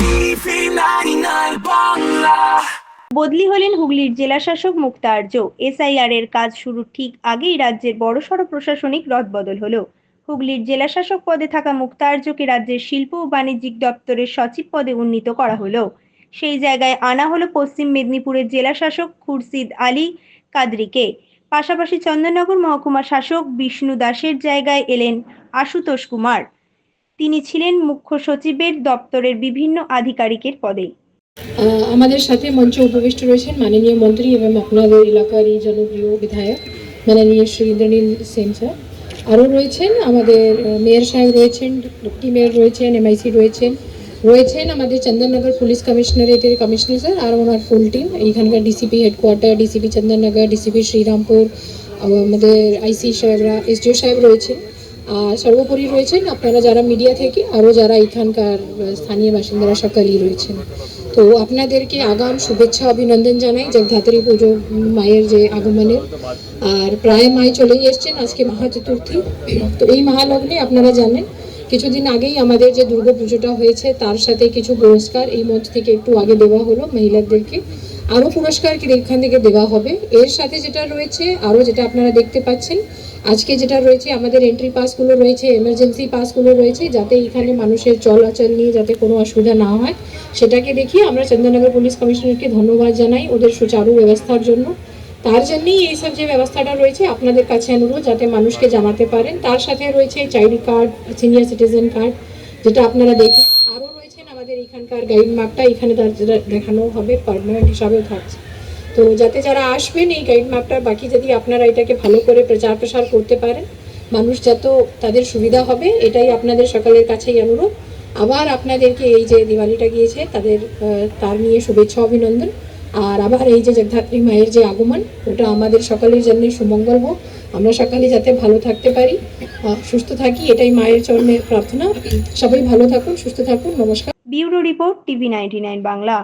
TV 99 Bangla বদলি হলেন হুগলির জেলাশাসক মুক্তা আর্য এসআইআর এর কাজ শুরুর ঠিক আগেই রাজ্যের বড়সড় প্রশাসনিক রদবদল হলো। হুগলির জেলাশাসক পদে থাকা মুক্তা আর্যকে রাজ্যের শিল্প ও বাণিজ্যিক দপ্তরের সচিব পদে উন্নীত করা হলো। সেই জায়গায় আনা হলো পশ্চিম মেদিনীপুরের জেলাশাসক খুরশিদ আলী কাদরিকে। পাশাপাশি চন্দননগর মহকুমা শাসক বিষ্ণু দাসের জায়গায় এলেন আশুতোষ কুমার। তিনি ছিলেন মুখ্য সচিবের দপ্তরের বিভিন্ন আধিকারিকের পদে। আমাদের সাথে মঞ্চে উপবিষ্ট রয়েছেন মাননীয় মন্ত্রী এবং আপনাদের এলাকারই জনপ্রিয় বিধায়ক, মাননীয় শ্রী ইন্দ্রনীল সেন স্যার। আরও রয়েছেন আমাদের মেয়র সাহেব রয়েছেন, ডেপুটি মেয়র রয়েছেন এমআইসি রয়েছেন রয়েছেন আমাদের চন্দননগর পুলিশ কমিশনারেটের কমিশনার স্যার আর ওনার ফুল টিম এইখানকার DCP headquarter DCP Chandannagar DCP Srirampur আমাদের আইসি সাহেবরা এসডিও সাহেব রয়েছেন। আর সর্বোপরি রয়েছেন আপনারা যারা মিডিয়া থেকে, আরও যারা এখানকার স্থানীয় বাসিন্দারা সকলেই রয়েছেন। তো আপনাদেরকে আগাম শুভেচ্ছা, অভিনন্দন জানাই জগদ্ধাত্রী পুজো মায়ের যে আগমনের। আর প্রায় মাই চলেই এসছেন আজকে মহা চতুর্থী তো এই মহালগ্নে আপনারা জানেন, কিছুদিন আগেই আমাদের যে দুর্গা পুজোটা হয়েছে, তার সাথে কিছু পুরস্কার এই মঞ্চ থেকে একটু আগে দেওয়া হলো মহিলাদেরকে। আরও পুরস্কার কিন্তু এখান থেকে দেওয়া হবে? এর সাথে যেটা রয়েছে আরও যেটা আপনারা দেখতে পাচ্ছেন, আজকে যেটা রয়েছে, আমাদের এন্ট্রি পাসগুলো রয়েছে এমার্জেন্সি পাসগুলো রয়েছে, যাতে এখানে মানুষের চলাচল নিয়ে যাতে কোনো অসুবিধা না হয়, সেটাকে দেখি আমরা চন্দননগর পুলিশ কমিশনারকে ধন্যবাদ জানাই ওদের সুচারু ব্যবস্থার জন্য। তার জন্যেই এইসব যে ব্যবস্থাটা রয়েছে, আপনাদের কাছে অনুরোধ, যাতে মানুষকে জানাতে পারেন। তার সাথে রয়েছে child card senior citizen card যেটা আপনারা দেখেন আমাদের এখানকার গাইড ম্যাপটা এখানে দেখানো হবে পারমানেন্ট হিসাবেও থাকছে। তো যাতে যারা আসবেন, এই গাইড ম্যাপটার বাকি যদি আপনারা এটাকে ভালো করে প্রচার প্রসার করতে পারেন, মানুষ যত তাদের সুবিধা হবে, এটাই আপনাদের সকলের কাছেই অনুরোধ। আবার আপনাদেরকে এই যে দিওয়ালিটা গিয়েছে, তাদের তার নিয়ে শুভেচ্ছা, অভিনন্দন। আর আবার এই যে জগদ্ধাত্রী মায়ের যে আগমন, ওটা আমাদের সকলের জন্য সুমঙ্গল হোক। আমরা সকালে যাতে ভালো থাকতে পারি। সুস্থ থাকি, এটাই মায়ের চরণে প্রার্থনা। সবাই ভালো থাকুন, সুস্থ থাকুন। নমস্কার। Bureau report TV ninety 99 Bangla.